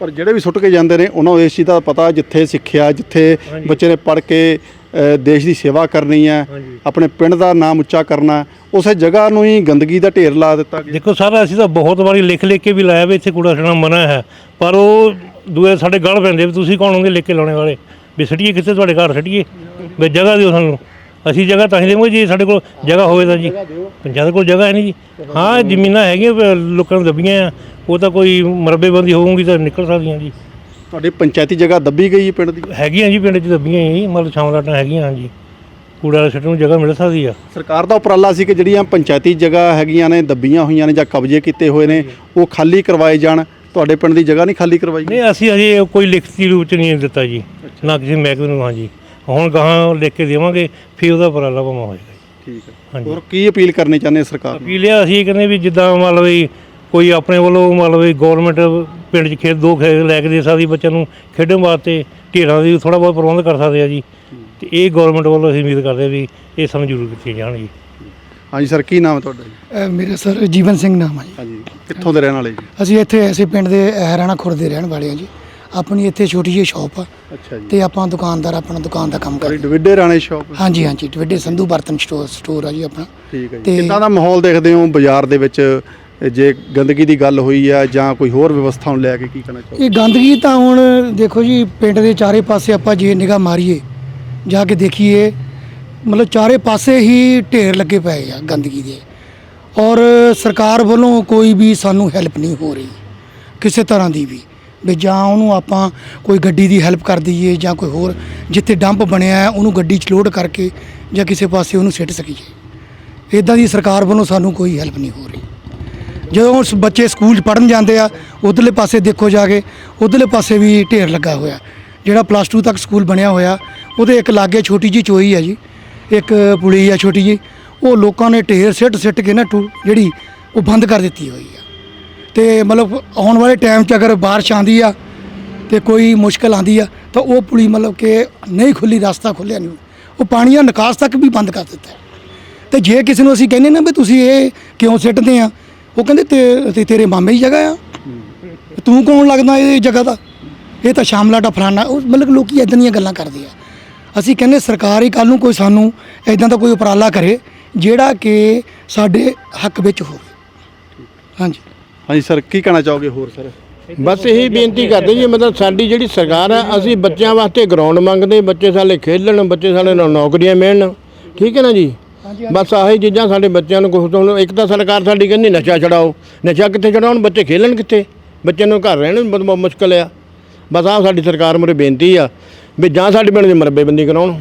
ਪਰ ਜਿਹੜੇ ਵੀ ਸੁੱਟ ਕੇ ਜਾਂਦੇ ਨੇ ਉਹਨਾਂ ਨੂੰ ਇਸ ਚੀਜ਼ ਦਾ ਪਤਾ ਜਿੱਥੇ ਸਿੱਖਿਆ ਜਿੱਥੇ। ਬੱਚੇ ਨੇ ਪੜ੍ਹ ਕੇ ਦੇਸ਼ ਦੀ ਸੇਵਾ ਕਰਨੀ ਹੈ। ਆਪਣੇ ਪਿੰਡ ਦਾ ਨਾਮ ਉੱਚਾ ਕਰਨਾ ਉਸੇ ਜਗ੍ਹਾ ਨੂੰ ਹੀ ਗੰਦਗੀ ਦਾ ਢੇਰ ਲਾ ਦਿੱਤਾ ਗਿਆ। ਦੇਖੋ ਸਰ ਅਸੀਂ ਤਾਂ ਬਹੁਤ ਵਾਰੀ ਲਿਖ ਲਿਖ ਕੇ ਵੀ ਲਾਇਆ ਵੀ ਇੱਥੇ ਕੂੜਾ ਸੜਨਾ ਮਨਾ ਹੈ ਪਰ ਉਹ ਦੂਏ ਸਾਡੇ ਗਲ ਪੈਂਦੇ ਵੀ ਤੁਸੀਂ ਕੌਣ ਹੋਗੇ ਲਿਖ ਕੇ ਲਾਉਣੇ ਵਾਲੇ? ਵੀ ਸੱਟੀਏ ਕਿੱਥੇ ਤੁਹਾਡੇ ਘਰ ਸੱਟੀਏ? ਵੀ ਜਗ੍ਹਾ ਦਿਓ ਸਾਨੂੰ। ਅਸੀਂ ਜਗ੍ਹਾ ਤਾਂ ਹੀ ਦੇਵਾਂਗੇ ਜੇ ਸਾਡੇ ਕੋਲ ਜਗ੍ਹਾ ਹੋਵੇ ਤਾਂ ਜੀ। ਪੰਚਾਇਤ ਕੋਲ ਜਗ੍ਹਾ ਹੈ ਨਹੀਂ ਜੀ। ਹਾਂ ਜ਼ਮੀਨਾਂ ਹੈਗੀਆਂ ਲੋਕਾਂ ਨੂੰ ਦੱਬੀਆਂ ਆ ਉਹ ਤਾਂ ਕੋਈ ਮਰਬੇਬੰਦੀ ਹੋਊਗੀ ਤਾਂ ਨਿਕਲ ਸਕਦੀਆਂ ਜੀ। ਤੁਹਾਡੀ ਪੰਚਾਇਤੀ ਜਗ੍ਹਾ ਦੱਬੀ ਗਈ ਹੈ ਪਿੰਡ ਦੀ? ਹੈਗੀਆਂ ਜੀ ਪਿੰਡ 'ਚ ਦੱਬੀਆਂ ਹੀ ਮਤਲਬ ਛਾਂਵਲਾਟਾਂ ਹੈਗੀਆਂ ਹਾਂਜੀ। ਕੂੜਾ ਸੱਟਣ ਨੂੰ ਜਗ੍ਹਾ ਮਿਲ ਸਕਦੀ ਆ। ਸਰਕਾਰ ਦਾ ਉਪਰਾਲਾ ਸੀ ਕਿ ਜਿਹੜੀਆਂ ਪੰਚਾਇਤੀ ਜਗ੍ਹਾ ਹੈਗੀਆਂ ਨੇ ਦੱਬੀਆਂ ਹੋਈਆਂ ਨੇ ਜਾਂ ਕਬਜ਼ੇ ਕੀਤੇ ਹੋਏ ਨੇ ਉਹ ਖਾਲੀ ਕਰਵਾਏ ਜਾਣ। ਤੁਹਾਡੇ ਪਿੰਡ ਦੀ ਜਗ੍ਹਾ ਨਹੀਂ ਖਾਲੀ ਕਰਵਾਈ? ਨਹੀਂ ਅਸੀਂ ਅਜੇ ਕੋਈ ਲਿਖਤੀ ਰੂਪ ਚ ਨਹੀਂ ਦਿੱਤਾ ਜੀ ਨਾ ਕਿਸੇ ਮਹਿਕਮੇ ਨੂੰ ਹਾਂਜੀ। ਹੁਣ ਗਾਹਾਂ ਲਿਖ ਕੇ ਦੇਵਾਂਗੇ ਫਿਰ ਉਹਦਾ ਉਪਰਾਲਾ ਜੀ। ਠੀਕ ਹੈ। ਹੋਰ ਕੀ ਅਪੀਲ ਕਰਨੀ ਚਾਹੁੰਦੇ ਸਰਕਾਰ ਨੂੰ? ਅਪੀਲ ਇਹ ਅਸੀਂ ਕਹਿੰਦੇ ਵੀ ਜਿੱਦਾਂ ਮਤਲਬ ਵੀ ਕੋਈ ਆਪਣੇ ਵੱਲੋਂ ਮਤਲਬ ਵੀ ਗਵਰਨਮੈਂਟ ਪਿੰਡ 'ਚ ਖੇਡ ਦੋ ਖੇਡ ਲੈ ਕੇ ਦੇ ਸਕਦੀ ਬੱਚਿਆਂ ਨੂੰ ਖੇਡਣ ਵਾਸਤੇ ਢੇਰਾਂ ਦੀ ਥੋੜਾ ਬਹੁਤ ਪ੍ਰਬੰਧ ਕਰ ਸਕਦੇ ਆ ਜੀ। ਤੇ ਇਹ ਗਵਰਨਮੈਂਟ ਵੱਲੋਂ ਅਸੀਂ ਉਮੀਦ ਕਰਦੇ ਵੀ ਇਹ ਸਾਨੂੰ ਜ਼ਰੂਰ ਕੀਤੀਆਂ ਜਾਣਗੇ ਹਾਂਜੀ ਸਰ ਕੀ ਨਾਮ ਹੈ ਤੁਹਾਡਾ ਜੀ? ਅ, ਮੇਰਾ ਸਰ ਜੀਵਨ ਸਿੰਘ ਨਾਮ ਹੈ ਜੀ। ਹਾਂਜੀ ਕਿੱਥੋਂ ਦੇ ਰਹਿਣ ਵਾਲੇ ਜੀ? ਅਸੀਂ ਇੱਥੇ ਐਸੇ ਪਿੰਡ ਦੇ ਹਰਿਆਣਾ ਖੁਰਦ ਦੇ ਰਹਿਣ ਵਾਲੇ ਹਾਂ ਜੀ। ਆਪਣੀ ਇੱਥੇ ਛੋਟੀ ਜਿਹੀ ਸ਼ਾਪ ਆ। ਅੱਛਾ ਜੀ। ਤੇ ਆਪਾਂ ਦੁਕਾਨਦਾਰ ਆਪਣਾ ਦੁਕਾਨ ਦਾ ਕੰਮ ਤੁਹਾਡੀ ਕਰਦੇ ਡਵਿੱਡੇ ਰਾਣੇ ਸ਼ਾਪ ਹਾਂਜੀ ਹਾਂਜੀ ਵੱਡੇ ਸੰਧੂ ਬਰਤਨ ਸਟੋਰ ਸਟੋਰ ਆ ਜੀ ਆਪਣਾ। ਠੀਕ ਹੈ ਜੀ। ਤੇ- ਕਿੱਦਾਂ ਦਾ ਮਾਹੌਲ ਦੇਖਦੇ ਹੋ ਬਾਜ਼ਾਰ ਦੇ ਵਿੱਚ? ਜੇ ਗੰਦਗੀ ਦੀ ਗੱਲ ਹੋਈ ਆ ਜਾਂ ਕੋਈ ਹੋਰ ਵਿਵਸਥਾ ਨੂੰ ਲੈ ਕੇ ਕੀ ਕਹਿਣਾ ਚਾਹੋ ਇਹ ਗੰਦਗੀ ਤਾਂ ਹੁਣ ਦੇਖੋ ਜੀ, ਪਿੰਡ ਦੇ ਚਾਰੇ ਪਾਸੇ ਆਪਾਂ ਜੇ ਨਿਗਾਹ ਮਾਰੀਏ, ਜਾ ਕੇ ਦੇਖੀਏ, ਮਤਲਬ ਚਾਰੇ ਪਾਸੇ ਹੀ ਢੇਰ ਲੱਗੇ ਪਏ ਆ ਗੰਦਗੀ ਦੇ। ਔਰ ਸਰਕਾਰ ਵੱਲੋਂ ਕੋਈ ਵੀ ਸਾਨੂੰ ਹੈਲਪ ਨਹੀਂ ਹੋ ਰਹੀ, ਕਿਸੇ ਤਰ੍ਹਾਂ ਦੀ ਵੀ। ਵੀ ਜਾਂ ਉਹਨੂੰ ਆਪਾਂ ਕੋਈ ਗੱਡੀ ਦੀ ਹੈਲਪ ਕਰ ਦਈਏ ਜਾਂ ਕੋਈ ਹੋਰ, ਜਿੱਥੇ ਡੰਪ ਬਣਿਆ ਹੈ, ਉਹਨੂੰ ਗੱਡੀ 'ਚ ਲੋਡ ਕਰਕੇ ਜਾਂ ਕਿਸੇ ਪਾਸੇ ਉਹਨੂੰ ਸਿੱਟ ਸਕੀਏ। ਇਦਾਂ ਦੀ ਸਰਕਾਰ ਵੱਲੋਂ ਸਾਨੂੰ ਕੋਈ ਹੈਲਪ ਨਹੀਂ ਹੋ ਰਹੀ। ਜਦੋਂ ਉਸ ਬੱਚੇ ਸਕੂਲ 'ਚ ਪੜਨ ਜਾਂਦੇ ਆ, ਉਧਰਲੇ ਪਾਸੇ ਦੇਖੋ ਜਾ ਕੇ, ਉਧਰਲੇ ਪਾਸੇ ਵੀ ਢੇਰ ਲੱਗਾ ਹੋਇਆ। ਜਿਹੜਾ ਪਲੱਸ 2 ਤੱਕ ਸਕੂਲ ਬਣਿਆ ਹੋਇਆ, ਉਹਦੇ ਇੱਕ ਲਾਗੇ ਛੋਟੀ ਜੀ ਚੋਈ ਹੈ ਜੀ, ਇੱਕ ਪੁਲੀ ਆ ਛੋਟੀ ਜੀ ਉਹ ਲੋਕਾਂ ਨੇ ਢੇਰ ਸਿੱਟ ਸਿੱਟ ਕੇ ਨਾ ਟੂ, ਜਿਹੜੀ ਉਹ ਬੰਦ ਕਰ ਦਿੱਤੀ ਹੋਈ ਆ। ਤੇ ਮਤਲਬ ਆਉਣ ਵਾਲੇ ਟਾਈਮ 'ਚ ਅਗਰ ਬਾਰਿਸ਼ ਆਂਦੀ ਆ, ਤੇ ਕੋਈ ਮੁਸ਼ਕਲ ਆਂਦੀ ਆ, ਤਾਂ ਉਹ ਪੁਲੀ ਮਤਲਬ ਕਿ ਨਹੀਂ ਖੁੱਲੀ, ਰਸਤਾ ਖੁੱਲਿਆ ਨਹੀਂ। ਉਹ ਪਾਣੀ ਦਾ ਨਿਕਾਸ ਤੱਕ ਵੀ ਬੰਦ ਕਰ ਦਿੱਤਾ। ਹੈ। ਤੇ ਜੇ ਕਿਸੇ ਨੂੰ ਅਸੀਂ ਕਹਿੰਦੇ ਨਾ ਵੀ ਤੁਸੀਂ ਇਹ ਕਿਉਂ ਸਿੱਟਦੇ ਆ ਉਹ ਕਹਿੰਦੇ ਤੇ ਤੇ ਤੇਰੇ ਮਾਮੇ ਦੀ ਜਗ੍ਹਾ ਆ। ਤੂੰ ਕੌਣ ਲੱਗਦਾ ਇਹ ਜਗ੍ਹਾ ਦਾ? ਇਹ ਤਾਂ ਸ਼ਾਮਲਾਟਾ ਫਲਾਣਾ ਉਹ ਮਤਲਬ ਲੋਕੀ ਇਦਾਂ ਦੀਆਂ ਗੱਲਾਂ ਕਰਦੇ ਆ। ਅਸੀਂ ਕਹਿੰਦੇ ਸਰਕਾਰ ਹੀ ਕੱਲ ਨੂੰ ਕੋਈ ਸਾਨੂੰ ਇਦਾਂ ਦਾ ਕੋਈ ਉਪਰਾਲਾ ਕਰੇ ਜਿਹੜਾ ਕਿ ਸਾਡੇ ਹੱਕ ਵਿੱਚ ਹੋਵੇ। ਹਾਂਜੀ। ਹਾਂਜੀ ਸਰ ਕੀ ਕਹਿਣਾ ਚਾਹੋਗੇ ਹੋਰ ਸਰ? ਬਸ ਇਹੀ ਬੇਨਤੀ ਕਰਦੇ ਜੀ ਮਤਲਬ ਸਾਡੀ ਜਿਹੜੀ ਸਰਕਾਰ ਹੈ ਅਸੀਂ ਬੱਚਿਆਂ ਵਾਸਤੇ ਗਰਾਊਂਡ ਮੰਗਦੇ ਬੱਚੇ ਸਾਡੇ ਖੇਡਣ ਬੱਚੇ ਸਾਡੇ ਨੂੰ ਨੌਕਰੀਆਂ ਮਿਲਣ। ਠੀਕ ਹੈ ਨਾ ਜੀ? ਬਸ ਆਹੀ ਚੀਜ਼ਾਂ ਸਾਡੇ ਬੱਚਿਆਂ ਨੂੰ ਕੁਝ ਤੋਂ ਇੱਕ ਤਾਂ ਸਰਕਾਰ ਸਾਡੀ ਕਹਿੰਦੀ ਨਸ਼ਾ ਛਡਾਓ। ਨਸ਼ਾ ਕਿੱਥੇ ਛਡਾਉਣ? ਬੱਚੇ ਖੇਲਣ ਕਿੱਥੇ? ਬੱਚਿਆਂ ਨੂੰ ਘਰ ਰਹਿਣ ਬਹੁਤ ਮੁਸ਼ਕਲ ਆ। ਬਸ ਆਹ ਸਾਡੀ ਸਰਕਾਰ ਮੁਰੇ ਬੇਨਤੀ ਆ ਵੀ ਜਾਂ ਸਾਡੇ ਪਿੰਡ ਦੀ ਮਰਬੇਬੰਦੀ ਕਰਾਉਣ।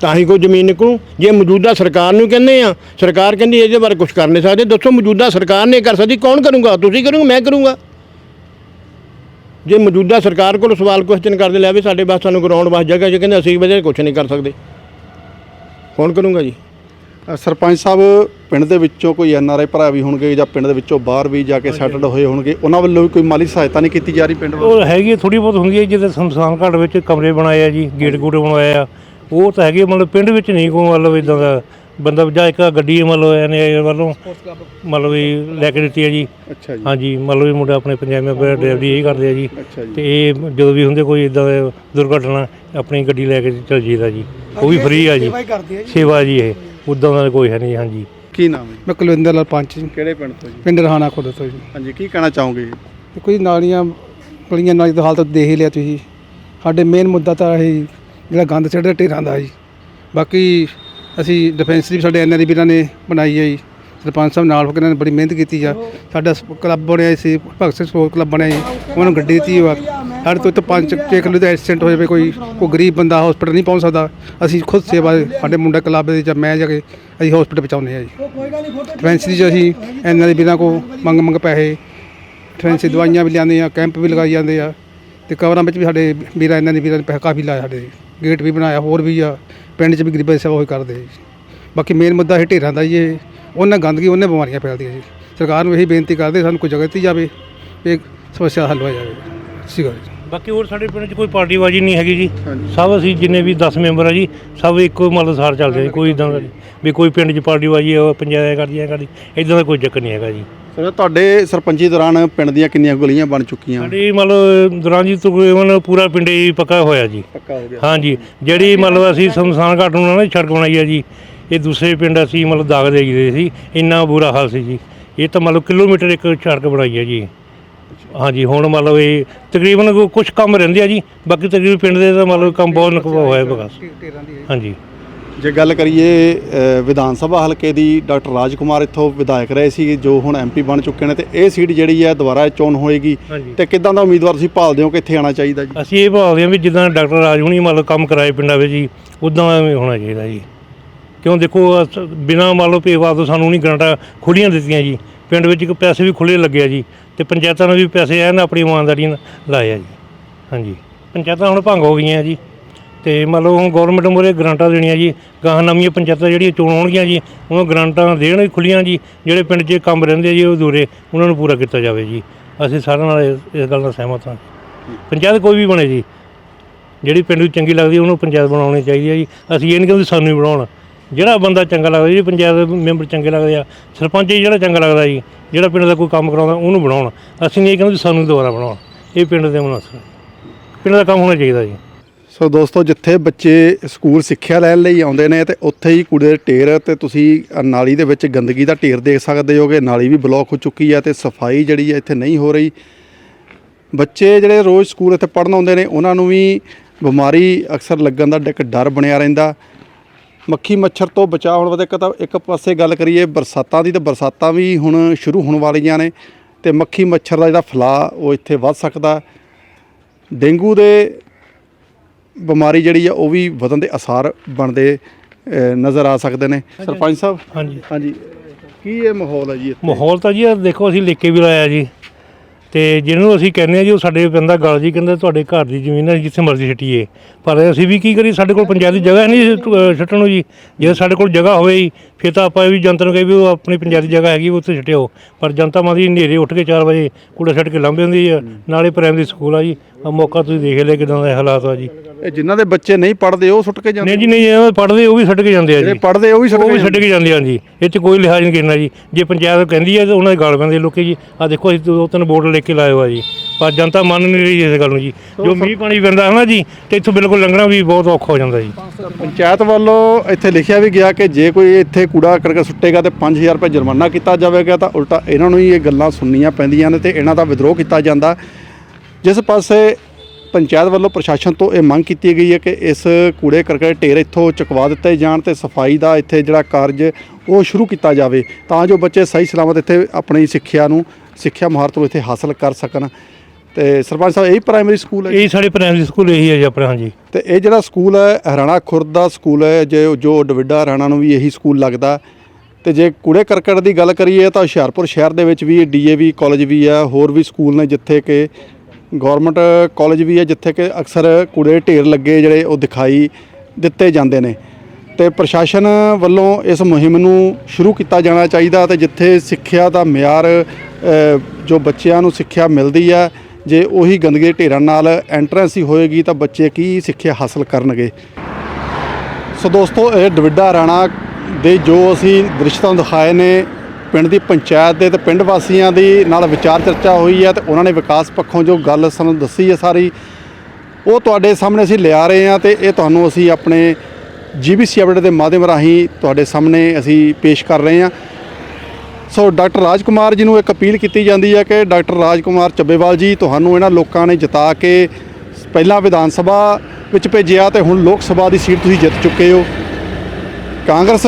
ਤਾਂ ਹੀ ਕੋਈ ਜ਼ਮੀਨ ਨਿਕਲੂ। ਜੇ ਮੌਜੂਦਾ ਸਰਕਾਰ ਨੂੰ ਕਹਿੰਦੇ ਆ, ਸਰਕਾਰ ਕਹਿੰਦੀ ਇਹਦੇ ਬਾਰੇ ਕੁਝ ਕਰ ਨਹੀਂ ਸਕਦੇ, ਦੱਸੋ ਮੌਜੂਦਾ ਸਰਕਾਰ ਨੇ ਕਰ ਸਕਦੀ, ਕੌਣ ਕਰੂੰਗਾ? ਤੁਸੀਂ ਕਰੋਗੇ, ਮੈਂ ਕਰੂੰਗਾ। ਜੇ ਮੌਜੂਦਾ ਸਰਕਾਰ ਕੋਲ ਸਵਾਲ ਕੁਐਸਚਨ ਕਰਦੇ, ਲੈ ਵੀ ਸਾਡੇ ਬਾਸ ਸਾਨੂੰ ਗਰਾਊਂਡ ਵਾਸ ਜਗ੍ਹਾ, ਜੇ ਕਹਿੰਦੇ ਅਸੀਂ ਵਜੇ ਕੁਝ ਨਹੀਂ ਕਰ ਸਕਦੇ। ਕੌਣ ਕਰੂੰਗਾ ਜੀ। ਸਰਪੰਚ ਸਾਹਿਬ ਪਿੰਡ ਦੇ ਵਿੱਚੋਂ ਕੋਈ ਐਨ ਆਰ ਆਈ ਭਰਾ ਵੀ ਹੋਣਗੇ ਜਾਂ ਪਿੰਡ ਦੇ ਵਿੱਚੋਂ ਬਾਹਰ ਵੀ ਜਾ ਕੇ ਸੈਟਲਡ ਹੋਏ ਹੋਣਗੇ ਉਹਨਾਂ ਵੱਲੋਂ ਵੀ ਕੋਈ ਮਾਲੀ ਸਹਾਇਤਾ ਨਹੀਂ ਕੀਤੀ ਜਾ ਰਹੀ ਪਿੰਡ ਵੱਲੋਂ? ਉਹ ਹੈਗੀ ਥੋੜੀ ਬਹੁਤ ਹੁੰਦੀ ਹੈ ਜਿੱਦਾਂ ਸ਼ਮਸ਼ਾਨ ਘਾਟ ਵਿੱਚ ਕਮਰੇ ਬਣਾਏ ਆ ਜੀ ਗੇਟ ਗੂਟ ਬਣਾਏ ਆ ਉਹ ਤਾਂ ਹੈਗੇ ਮਤਲਬ ਪਿੰਡ ਵਿੱਚ ਨਹੀਂ ਕੋਈ ਮਤਲਬ ਇਦਾਂ ਦਾ ਬੰਦਾ ਜਾਂ ਇੱਕ ਗੱਡੀ ਮਤਲਬ ਇਹਨੇ ਵੱਲੋਂ ਮਤਲਬ ਵੀ ਲੈ ਕੇ ਦਿੱਤੀ ਹੈ ਜੀ। ਅੱਛਾ ਜੀ। ਹਾਂਜੀ ਮਤਲਬ ਇਹ ਮੁੰਡਾ ਆਪਣੇ ਪੰਜਾਬੀ ਮੇਂ ਡਰਾਈਵਰੀ ਇਹ ਕਰਦੇ ਆ ਜੀ। ਅੱਛਾ ਜੀ। ਤੇ ਇਹ ਜਦੋਂ ਵੀ ਹੁੰਦੇ ਕੋਈ ਇਦਾਂ ਦੇ ਦੁਰਘਟਨਾ ਆਪਣੀ ਗੱਡੀ ਲੈ ਕੇ ਚੱਲ ਜੀਦਾ ਜੀ। ਉਹ ਵੀ ਫ੍ਰੀ ਆ ਜੀ। ਸੇਵਾ ਜੀ। ਇਹ। ਉਦਾਂ ਦਾ ਕੋਈ ਹੈ ਨਹੀਂ ਹਾਂਜੀ। ਕੀ ਨਾਮ ਹੈ? ਮੈਂ ਕੁਲਵਿੰਦਰ ਲਾਲ ਪੰਚ ਜੀ, ਕਿਹੜੇ ਪਿੰਡ ਤੋਂ ਜੀ? ਪਿੰਡ ਰਹਾਣਾ ਖੁਦ ਤੋਂ ਜੀ। ਹਾਂਜੀ ਕੀ ਕਹਿਣਾ ਚਾਹੋਗੇ? ਦੇਖੋ ਜੀ ਨਾਲੀਆਂ ਗਲੀਆਂ ਨਾਲੀ ਦਾ ਹਾਲ ਤਾਂ ਦੇਖ ਹੀ ਲਿਆ ਤੁਸੀਂ। ਸਾਡੇ ਮੇਨ ਮੁੱਦਾ ਤਾਂ ਇਹ ਜਿਹੜਾ ਗੰਦ ਚੜ੍ਹਦਾ ਢੇਰਾਂ ਦਾ ਜੀ। ਬਾਕੀ ਅਸੀਂ ਡਿਫੈਂਸਰੀ ਸਾਡੇ ਐਨਆਰਈ ਵੀਰਾਂ ਨੇ ਬਣਾਈ ਹੈ ਜੀ। ਸਰਪੰਚ ਸਾਹਿਬ ਨਾਲ ਹੋ ਕੇ ਇਹਨਾਂ ਨੇ ਬੜੀ ਮਿਹਨਤ ਕੀਤੀ ਆ। ਸਾਡਾ ਸ- ਕਲੱਬ ਬਣਿਆ ਸੀ ਭਗਤ ਸਿੰਘ ਸਪੋਰਟ ਕਲੱਬ ਬਣਿਆ ਜੀ। ਉਹਨਾਂ ਨੂੰ ਗੱਡੀ ਦਿੱਤੀ ਵਾ ਸਾਡੇ ਤੋਂ ਇੱਥੇ ਪੰਜ ਛੇ ਕਿਲੋ ਦਾ ਐਕਸੀਡੈਂਟ ਹੋ ਜਾਵੇ ਕੋਈ ਕੋਈ ਗਰੀਬ ਬੰਦਾ ਹਸਪੀਟਲ ਨਹੀਂ ਪਹੁੰਚ ਸਕਦਾ। ਅਸੀਂ ਖੁਦ ਸੇਵਾ ਸਾਡੇ ਮੁੰਡਾ ਕਲੱਬ ਦੇ ਜਾਂ ਮੈਂ ਜਾ ਕੇ ਅਸੀਂ ਹਸਪੀਟਲ ਪਹੁੰਚਾਉਂਦੇ ਆ ਜੀ। ਡਿਸਪੈਂਸਰੀ 'ਚ ਅਸੀਂ ਐਨਆਰਈ ਵੀਰਾਂ ਕੋ ਮੰਗ ਮੰਗ ਪੈਸੇ ਡਿਸਪੈਂਸਰੀ ਦਵਾਈਆਂ ਵੀ ਲਿਆਉਂਦੇ ਆ ਕੈਂਪ ਵੀ ਲਗਾਈ ਜਾਂਦੇ ਆ। ਤੇ ਕਵਰਾਂ ਵਿੱਚ ਵੀ ਸਾਡੇ ਵੀਰਾਂ ਇਹਨਾਂ ਨੇ ਵੀਰਾਂ ਨੇ ਪੈਸਾ ਕਾਫੀ ਲਾਇਆ ਸਾਡੇ ਗੇਟ ਵੀ ਬਣਾਇਆ ਹੋਰ ਵੀ ਆ। ਪਿੰਡ 'ਚ ਵੀ ਗਰੀਬਾਂ ਦੀ ਸੇਵਾ ਹੋਈ ਕਰਦੇ ਜੀ। ਬਾਕੀ ਮੇਨ ਮੁੱਦਾ ਇਹ ਢੇਰਾਂ ਦਾ ਜੀ ਇਹ ਉਹਨਾਂ ਗੰਦਗੀ ਉਹਨੇ ਬਿਮਾਰੀਆਂ ਫੈਲਦੀਆਂ ਜੀ। ਸਰਕਾਰ ਨੂੰ ਇਹੀ ਬੇਨਤੀ ਕਰਦੇ ਸਾਨੂੰ ਕੋਈ ਜਗ੍ਹਾ ਦਿੱਤੀ ਜਾਵੇ ਇਹ ਸਮੱਸਿਆ ਹੱਲ ਹੋ ਜਾਵੇ। ਸਿਗਾ ਜੀ। ਬਾਕੀ ਹੋਰ ਸਾਡੇ ਪਿੰਡ 'ਚ ਕੋਈ ਪਾਰਟੀਬਾਜ਼ੀ ਨਹੀਂ ਹੈਗੀ ਜੀ। ਸਭ ਅਸੀਂ ਜਿੰਨੇ ਵੀ 10 ਮੈਂਬਰ ਆ ਜੀ ਸਭ ਇੱਕੋ ਮਤਲਬ ਸਾਰ ਚੱਲਦੇ ਆ ਜੀ, ਕੋਈ ਇਦਾਂ ਦਾ ਨਹੀਂ। ਵੀ ਕੋਈ ਪਿੰਡ 'ਚ ਪਾਰਟੀਬਾਜ਼ੀ ਹੈ ਪੰਚਾਇਤ ਕਰਦੀ ਹੈ ਕਰਦੀ ਇਦਾਂ ਦਾ ਕੋਈ ਚੱਕਰ ਨਹੀਂ ਹੈਗਾ ਜੀ। ਸਰ ਤੁਹਾਡੇ ਸਰਪੰਚੀ ਦੌਰਾਨ ਪਿੰਡ ਦੀਆਂ ਕਿੰਨੀਆਂ ਗਲੀਆਂ ਬਣ ਚੁੱਕੀਆਂ? ਸਾਡੀ ਮਤਲਬ ਦੌਰਾਨ ਜੀ ਤਕਰੀਬਨ ਪੂਰਾ ਪਿੰਡ ਹੀ ਪੱਕਾ ਹੋਇਆ ਜੀ। ਪੱਕਾ ਹੋ ਗਿਆ। ਹਾਂਜੀ ਜਿਹੜੀ ਮਤਲਬ ਅਸੀਂ ਸ਼ਮਸ਼ਾਨ ਘਾਟ ਨੂੰ ਨਾ ਸੜਕ ਬਣਾਈ ਹੈ ਜੀ ਇਹ ਦੂਸਰੇ ਪਿੰਡ ਅਸੀਂ ਮਤਲਬ ਦਾਗ ਦੇ ਗਏ ਸੀ ਇੰਨਾ ਬੁਰਾ ਹਾਲ ਸੀ ਜੀ। ਇਹ ਤਾਂ ਮਤਲਬ ਕਿਲੋਮੀਟਰ ਇੱਕ ਸੜਕ ਬਣਾਈ ਹੈ ਜੀ। ਹਾਂਜੀ ਹੁਣ ਮਤਲਬ ਇਹ ਤਕਰੀਬਨ ਕੁਝ ਕੰਮ ਰਹਿੰਦੇ ਆ ਜੀ ਬਾਕੀ ਤਕਰੀਬਨ ਪਿੰਡ ਦੇ ਤਾਂ ਮਤਲਬ ਕੰਮ ਬਹੁਤ ਨਕਵਾ ਹੋਇਆ ਬਸ ਹਾਂਜੀ। ਜੇ ਗੱਲ ਕਰੀਏ ਵਿਧਾਨ ਸਭਾ ਹਲਕੇ ਦੀ ਡਾਕਟਰ ਰਾਜਕੁਮਾਰ ਇੱਥੋਂ ਵਿਧਾਇਕ ਰਹੇ ਸੀ ਜੋ ਹੁਣ ਐਮਪੀ ਬਣ ਚੁੱਕੇ ਨੇ ਤੇ ਇਹ ਸੀਟ ਜਿਹੜੀ ਹੈ ਦੁਬਾਰਾ ਚੋਣ ਹੋਏਗੀ। ਤੇ ਕਿੱਦਾਂ ਦਾ ਉਮੀਦਵਾਰ ਤੁਸੀਂ ਭਾਲਦੇ ਹੋ ਕਿ ਇੱਥੇ ਆਣਾ ਚਾਹੀਦਾ ਜੀ? ਅਸੀਂ ਇਹ ਭਾਲਦੇ ਹਾਂ ਵੀ ਜਿੱਦਾਂ ਡਾਕਟਰ ਰਾਜ ਹੁਣੀ ਮਤਲਬ ਕੰਮ ਕਰਾਏ ਪਿੰਡਾਂ ਵਿੱਚ ਜੀ ਉਦਾਂ ਐਵੇਂ ਹੋਣਾ ਚਾਹੀਦਾ ਜੀ। ਕਿਉਂ ਦੇਖੋ ਬਿਨਾਂ ਮੰਨ ਲਓ ਭੇਵਾ ਤੋਂ ਸਾਨੂੰ ਨਹੀਂ ਗਰੰਟਾਂ ਖੁੱਲੀਆਂ ਦਿੱਤੀਆਂ ਜੀ। ਪਿੰਡ ਵਿੱਚ ਇੱਕ ਪੈਸੇ ਵੀ ਖੁੱਲੇ ਲੱਗੇ ਆ ਜੀ ਤੇ ਪੰਚਾਇਤਾਂ ਨੂੰ ਵੀ ਪੈਸੇ ਐਨ ਆਪਣੀ ਇਮਾਨਦਾਰੀ ਨਾਲ ਲਾਏ ਆ ਜੀ। ਹਾਂਜੀ। ਪੰਚਾਇਤਾਂ ਹੁਣ ਭੰਗ ਹੋ ਗਈਆਂ ਜੀ। ਤੇ ਮੰਨ ਲਓ ਹੁਣ ਗਵਰਨਮੈਂਟ ਮੂਹਰੇ ਗਰੰਟਾਂ ਦੇਣੀਆਂ ਜੀ, ਗਾਹਾਂ ਨਵੀਆਂ ਪੰਚਾਇਤਾਂ ਜਿਹੜੀਆਂ ਚੋਣ ਹੋਣਗੀਆਂ ਜੀ, ਉਹਨਾਂ ਗਰੰਟਾਂ ਦੇਣ ਖੁੱਲੀਆਂ ਜੀ, ਜਿਹੜੇ ਪਿੰਡ 'ਚ ਕੰਮ ਰਹਿੰਦੇ ਆ ਜੀ, ਉਹ ਦੂਰੇ ਉਹਨਾਂ ਨੂੰ ਪੂਰਾ ਕੀਤਾ ਜਾਵੇ ਜੀ। ਅਸੀਂ ਸਾਰਿਆਂ ਨਾਲ ਇਸ- ਇਸ ਗੱਲ ਨਾਲ ਸਹਿਮਤ ਹਾਂ। ਪੰਚਾਇਤ ਕੋਈ ਵੀ ਬਣੇ ਜੀ, ਜਿਹੜੀ ਪਿੰਡ ਨੂੰ ਚੰਗੀ ਲੱਗਦੀ, ਉਹਨੂੰ ਪੰਚਾਇਤ ਬਣਾਉਣੀ ਚਾਹੀਦੀ ਹੈ ਜੀ। ਅਸੀਂ ਇਹ ਨਹੀਂ ਕਹਿੰਦੇ ਸਾਨੂੰ ਹੀ ਬਣਾਉਣ। ਜਿਹੜਾ ਬੰਦਾ ਚੰਗਾ ਲੱਗਦਾ ਜੀ, ਪੰਚਾਇਤ ਮੈਂਬਰ ਚੰਗੇ ਲੱਗਦੇ ਆ, ਸਰਪੰਚ ਜੀ ਜਿਹੜਾ ਚੰਗਾ ਲੱਗਦਾ ਜੀ, ਜਿਹੜਾ ਪਿੰਡ ਦਾ ਕੋਈ ਕੰਮ ਕਰਾਉਂਦਾ, ਉਹਨੂੰ ਬਣਾਉਣ। ਅਸੀਂ ਨਹੀਂ ਇਹ ਕਹਿੰਦੇ ਸਾਨੂੰ ਦੁਬਾਰਾ ਬਣਾਉਣ। ਇਹ ਪਿੰਡ ਦੇ ਮਨਸਰ ਪਿੰਡ ਦਾ ਕੰਮ ਹੋਣਾ ਚਾਹੀਦਾ ਜੀ। ਸੋ ਦੋਸਤੋ, ਜਿੱਥੇ ਬੱਚੇ ਸਕੂਲ ਸਿੱਖਿਆ ਲੈਣ ਲਈ ਆਉਂਦੇ ਨੇ ਤੇ ਉੱਥੇ ਹੀ ਕੂੜੇ ਦੇ ਢੇਰ ਤੇ ਤੁਸੀਂ ਨਾਲੀ ਦੇ ਵਿੱਚ ਗੰਦਗੀ ਦਾ ਢੇਰ ਦੇਖ ਸਕਦੇ ਹੋ ਕਿ ਨਾਲੀ ਵੀ ਬਲੌਕ ਹੋ ਚੁੱਕੀ ਹੈ ਤੇ ਸਫ਼ਾਈ ਜਿਹੜੀ ਹੈ ਇੱਥੇ ਨਹੀਂ ਹੋ ਰਹੀ। ਬੱਚੇ ਜਿਹੜੇ ਰੋਜ਼ ਸਕੂਲ ਇੱਥੇ ਪੜ੍ਹਨ ਆਉਂਦੇ ਨੇ, ਉਹਨਾਂ ਨੂੰ ਵੀ ਬਿਮਾਰੀ ਅਕਸਰ ਲੱਗਣ ਦਾ ਇੱਕ ਡਰ ਬਣਿਆ ਰਹਿੰਦਾ। ਮੱਖੀ ਮੱਛਰ ਤੋਂ ਬਚਾਅ ਹੋਣ ਵਾਸਤੇ ਇੱਕ ਤਾਂ ਇੱਕ ਪਾਸੇ ਗੱਲ ਕਰੀਏ, ਬਰਸਾਤਾਂ ਦੀ ਤਾਂ ਬਰਸਾਤਾਂ ਵੀ ਹੁਣ ਸ਼ੁਰੂ ਹੋਣ ਵਾਲੀਆਂ ਨੇ ਤੇ ਮੱਖੀ ਮੱਛਰ ਦਾ ਜਿਹੜਾ ਫੈਲਾਅ ਉਹ ਇੱਥੇ ਵੱਧ ਸਕਦਾ। ਡੇਂਗੂ ਦੇ ਬਿਮਾਰੀ ਜਿਹੜੀ ਆ ਉਹ ਵੀ ਵਧਣ ਦੇ ਅਸਾਰ ਬਣਦੇ ਅ, ਨਜ਼ਰ ਆ ਸਕਦੇ ਨੇ। ਸਰਪੰਚ ਸਾਹਿਬ? ਹਾਂਜੀ। ਹਾਂਜੀ। ਕੀ ਇਹ ਮਾਹੌਲ ਹੈ ਜੀ ਇੱਥੇ? ਮਾਹੌਲ ਤਾਂ ਜੀ ਇਹ ਦੇਖੋ ਅਸੀਂ ਲਿਖ ਕੇ ਵੀ ਲਾਇਆ ਜੀ। ਤੇ ਜਿਹਨੂੰ ਅਸੀਂ ਕਹਿੰਦੇ ਆ ਜੀ ਉਹ ਸਾਡੇ ਪੈਂਦਾ ਗੱਲ ਜੀ ਕਹਿੰਦਾ ਤੁਹਾਡੇ ਘਰ ਦੀ ਜ਼ਮੀਨ ਹੈ ਜਿੱਥੇ ਮਰਜ਼ੀ ਛੱਟੀਏ। ਪਰ ਅਸੀਂ ਵੀ ਕੀ ਕਰੀਏ ਸਾਡੇ ਕੋਲ ਪੰਚਾਇਤ ਦੀ ਜਗ੍ਹਾ ਨਹੀਂ ਛੱਟਣ ਨੂੰ ਜੀ। ਜੇ ਸਾਡੇ ਕੋਲ ਜਗ੍ਹਾ ਹੋਵੇ ਜੀ ਫਿਰ ਤਾਂ ਆਪਾਂ ਵੀ ਜਨਤਾ ਨੂੰ ਕਹੇ ਵੀ ਉਹ ਆਪਣੀ ਪੰਚਾਇਤ ਦੀ ਜਗ੍ਹਾ ਹੈਗੀ ਉੱਥੇ ਛੱਟਿਓ। ਪਰ ਜਨਤਾ ਮਾਦੀ ਹਨੇਰੇ ਉੱਠ ਕੇ 4 ਵਜੇ ਕੂੜਾ ਛੱਡ ਕੇ ਲੰਘ ਹੁੰਦੀ ਆ ਨਾਲੇ ਪ੍ਰਾਇਮਰੀ ਸਕੂਲ ਆ ਜੀ। ਆ ਮੌਕਾ ਤੁਸੀਂ ਦੇਖ ਲਿਆ ਕਿਦਾਂ ਦੇ ਹਾਲਾਤ ਆ ਜੀ। ਇਹ ਜਿਨ੍ਹਾਂ ਦੇ ਬੱਚੇ ਨਹੀਂ ਪੜ੍ਹਦੇ ਉਹ ਸੁੱਟ ਕੇ ਜਾਂਦੇ ਨਹੀਂ ਜੀ ਨਹੀਂ ਇਹ ਪੜਦੇ ਉਹ ਵੀ ਛੱਡ ਕੇ ਜਾਂਦੇ ਆ ਜਿਹੜੇ ਜੀ ਪੜ੍ਹਦੇ ਉਹ ਵੀ ਉਹ ਕੇ ਵੀ ਛੱਡ ਕੇ ਜਾਂਦੇ ਆ ਜੀ। ਇਹ 'ਚ ਕੋਈ ਲਿਹਾਜ਼ ਨਹੀਂ ਕਰਨਾ ਜੀ। ਜੇ ਪੰਚਾਇਤ ਕਹਿੰਦੀ ਹੈ ਤਾਂ ਉਹਨਾਂ ਦੇ ਗਾਲ ਪੈਂਦੇ ਲੋਕੀ ਜੀ ਆ ਦੇਖੋ ਅਸੀਂ ਦੋ ਤਿੰਨ ਬੋਰਡ ਲੈ ਕੇ ਲਾਏ ਹੋਆ ਜੀ। ਪਰ ਜਨਤਾ ਮੰਨ ਨਹੀਂ ਰਹੀ ਇਸ ਗੱਲ ਨੂੰ ਜੀ। ਜੋ ਮੀਂਹ ਪਾਣੀ ਪੈਂਦਾ ਹੈ ਨਾ ਜੀ ਤੇ ਇੱਥੋਂ ਬਿਲਕੁਲ ਲੰਘਣਾ ਵੀ ਬਹੁਤ ਔਖਾ ਹੋ ਜਾਂਦਾ ਜੀ। ਪੰਚਾਇਤ ਵੱਲੋਂ ਇੱਥੇ ਲਿਖਿਆ ਵੀ ਗਿਆ ਕਿ ਜੇ ਕੋਈ ਇੱਥੇ ਕੂੜਾ ਕਰਕੇ ਸੁੱਟੇਗਾ ਤੇ 5000 ਰੁਪਏ ਜੁਰਮਾਨਾ ਕੀਤਾ ਜਾਵੇਗਾ ਤਾਂ ਉਲਟਾ ਇਹਨਾਂ ਨੂੰ ਹੀ ਇਹ ਗੱਲਾਂ ਸੁਣਨੀਆਂ ਪੈਂਦੀਆਂ ਨੇ ਤੇ ਇਹਨਾਂ ਦਾ ਵਿਦਰੋਹ ਕੀਤਾ ਜਾਂਦਾ। ਜਿਸ ਪਾਸੇ ਪੰਚਾਇਤ ਵੱਲੋਂ ਪ੍ਰਸ਼ਾਸਨ ਤੋਂ ਇਹ ਮੰਗ ਕੀਤੀ ਗਈ ਹੈ ਕਿ ਇਸ ਕੂੜੇ ਕਰਕਟ ਢੇਰ ਇੱਥੋਂ ਚੁਕਵਾ ਦਿੱਤੇ ਜਾਣ ਤੇ ਸਫ਼ਾਈ ਦਾ ਇੱਥੇ ਜਿਹੜਾ ਕਾਰਜ ਉਹ ਸ਼ੁਰੂ ਕੀਤਾ ਜਾਵੇ ਤਾਂ ਜੋ ਬੱਚੇ ਸਹੀ ਸਲਾਮਤ ਇੱਥੇ ਆਪਣੀ ਸਿੱਖਿਆ ਨੂੰ ਸਿੱਖਿਆ ਮੁਹਾਰਤ ਨੂੰ ਇੱਥੇ ਹਾਸਲ ਕਰ ਸਕਣ। ਤੇ ਸਰਪੰਚ ਸਾਹਿਬ ਇਹੀ ਪ੍ਰਾਇਮਰੀ ਸਕੂਲ ਹੈ? ਇਹ ਸਾਡੇ ਪ੍ਰਾਇਮਰੀ ਸਕੂਲ ਇਹੀ ਹੈ ਜੀ ਆਪਣੇ ਹਾਂਜੀ। ਤੇ ਇਹ ਜਿਹੜਾ ਸਕੂਲ ਹੈ ਹਰਿਆਣਾ ਖੁਰਦ ਦਾ ਸਕੂਲ ਹੈ ਜੋ ਜੋ ਡਵਿੱਡਾ ਹਰਿਆਣਾ ਨੂੰ ਵੀ ਇਹੀ ਸਕੂਲ ਲੱਗਦਾ। ਤੇ ਜੇ ਕੂੜੇ ਕਰਕਟ ਦੀ ਗੱਲ ਕਰੀਏ ਤਾਂ ਹੁਸ਼ਿਆਰਪੁਰ ਸ਼ਹਿਰ ਦੇ ਵਿੱਚ ਵੀ ਡੀਏਵੀ ਕਾਲਜ ਵੀ ਹੈ ਹੋਰ ਵੀ ਸਕੂਲ ਨੇ ਜਿੱਥੇ ਕਿ ਗਵਰਨਮੈਂਟ ਕਾਲਜ ਵੀ ਹੈ ਜਿੱਥੇ ਕਿ ਅਕਸਰ ਕੂੜੇ ਢੇਰ ਲੱਗੇ ਜਿਹੜੇ ਉਹ ਦਿਖਾਈ ਦਿੱਤੇ ਜਾਂਦੇ ਨੇ। ਤੇ ਪ੍ਰਸ਼ਾਸਨ ਵੱਲੋਂ ਇਸ ਮੁਹਿੰਮ ਨੂੰ ਸ਼ੁਰੂ ਕੀਤਾ ਜਾਣਾ ਚਾਹੀਦਾ ਤੇ ਜਿੱਥੇ ਸਿੱਖਿਆ ਦਾ ਮਿਆਰ ਜੋ ਬੱਚਿਆਂ ਨੂੰ ਸਿੱਖਿਆ ਮਿਲਦੀ ਹੈ, ਜੇ ਉਹੀ ਗੰਦਗੀ ਢੇਰਾਂ ਨਾਲ ਐਂਟਰੈਂਸ ਹੀ ਹੋਏਗੀ ਤਾਂ ਬੱਚੇ ਕੀ ਸਿੱਖਿਆ ਹਾਸਲ ਕਰਨਗੇ? ਸੋ ਦੋਸਤੋ, ਇਹ ਡਵਿੱਡਾ ਰਾਣਾ ਦੇ ਜੋ ਅਸੀਂ ਦ੍ਰਿਸ਼ ਦਿਖਾਏ ਨੇ, ਪਿੰਡ ਦੀ ਪੰਚਾਇਤ ਦੇ ਤੇ ਪਿੰਡ ਵਾਸੀਆਂ ਦੀ ਨਾਲ ਵਿਚਾਰ ਚਰਚਾ ਹੋਈ ਹੈ ਤੇ ਉਹਨਾਂ ਨੇ ਵਿਕਾਸ ਪੱਖੋਂ ਜੋ ਗੱਲ ਸਾਨੂੰ ਦੱਸੀ ਹੈ ਸਾਰੀ, ਉਹ ਤੁਹਾਡੇ ਸਾਹਮਣੇ ਅਸੀਂ ਲਿਆ ਰਹੇ ਹਾਂ ਤੇ ਇਹ ਤੁਹਾਨੂੰ ਅਸੀਂ ਆਪਣੇ ਜੀਬੀਸੀ ਅਪਡੇਟ ਦੇ ਮਾਧਿਅਮ ਰਾਹੀਂ ਤੁਹਾਡੇ ਸਾਹਮਣੇ ਅਸੀਂ ਪੇਸ਼ ਕਰ ਰਹੇ ਹਾਂ। ਸੋ ਡਾਕਟਰ ਰਾਜ ਕੁਮਾਰ ਜੀ ਨੂੰ ਇੱਕ ਅਪੀਲ ਕੀਤੀ ਜਾਂਦੀ ਹੈ ਕਿ ਡਾਕਟਰ ਰਾਜ ਕੁਮਾਰ ਚੱਬੇਵਾਲ ਜੀ, ਤੁਹਾਨੂੰ ਇਹਨਾਂ ਲੋਕਾਂ ਨੇ ਜਿਤਾ ਕੇ ਪਹਿਲਾਂ ਵਿਧਾਨ ਸਭਾ ਵਿੱਚ ਭੇਜਿਆ ਤੇ ਹੁਣ ਲੋਕ ਸਭਾ ਦੀ ਸੀਟ ਤੁਸੀਂ ਜਿੱਤ ਚੁੱਕੇ ਹੋ। ਕਾਂਗਰਸ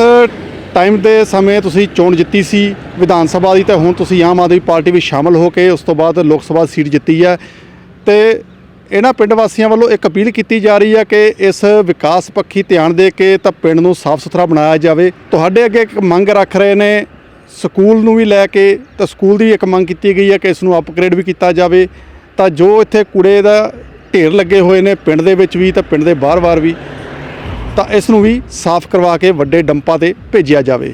ਟਾਈਮ ਦੇ ਸਮੇਂ ਤੁਸੀਂ ਚੋਣ ਜਿੱਤੀ ਸੀ ਵਿਧਾਨ ਸਭਾ ਦੀ ਤੇ ਹੁਣ ਤੁਸੀਂ ਆਮ ਆਦਮੀ ਪਾਰਟੀ ਵਿੱਚ ਸ਼ਾਮਲ ਹੋ ਕੇ ਉਸ ਤੋਂ ਬਾਅਦ ਲੋਕ ਸਭਾ ਸੀਟ ਜਿੱਤੀ ਹੈ ਤੇ ਇਹਨਾਂ ਪਿੰਡ ਵਾਸੀਆਂ ਵੱਲੋਂ ਇੱਕ ਅਪੀਲ ਕੀਤੀ ਜਾ ਰਹੀ ਹੈ ਕਿ ਇਸ ਵਿਕਾਸ ਪੱਖੀ ਧਿਆਨ ਦੇ ਕੇ ਤਾਂ ਪਿੰਡ ਨੂੰ ਸਾਫ਼ ਸੁਥਰਾ ਬਣਾਇਆ ਜਾਵੇ। ਤੁਹਾਡੇ ਅੱਗੇ ਇੱਕ ਮੰਗ ਰੱਖ ਰਹੇ ਨੇ, ਸਕੂਲ ਨੂੰ ਵੀ ਲੈ ਕੇ ਤਾਂ ਸਕੂਲ ਦੀ ਇੱਕ ਮੰਗ ਕੀਤੀ ਗਈ ਹੈ ਕਿ ਇਸ ਨੂੰ ਅਪਗ੍ਰੇਡ ਵੀ ਕੀਤਾ ਜਾਵੇ। ਤਾਂ ਜੋ ਇੱਥੇ ਕੂੜੇ ਦਾ ਢੇਰ ਲੱਗੇ ਹੋਏ ਨੇ ਪਿੰਡ ਦੇ ਵਿੱਚ ਵੀ ਤਾਂ ਪਿੰਡ ਦੇ ਬਾਹਰ-ਬਾਹਰ ਵੀ, ਤਾਂ ਇਸ ਨੂੰ ਵੀ ਸਾਫ਼ ਕਰਵਾ ਕੇ ਵੱਡੇ ਡੰਪਾਂ ਤੇ ਭੇਜਿਆ ਜਾਵੇ।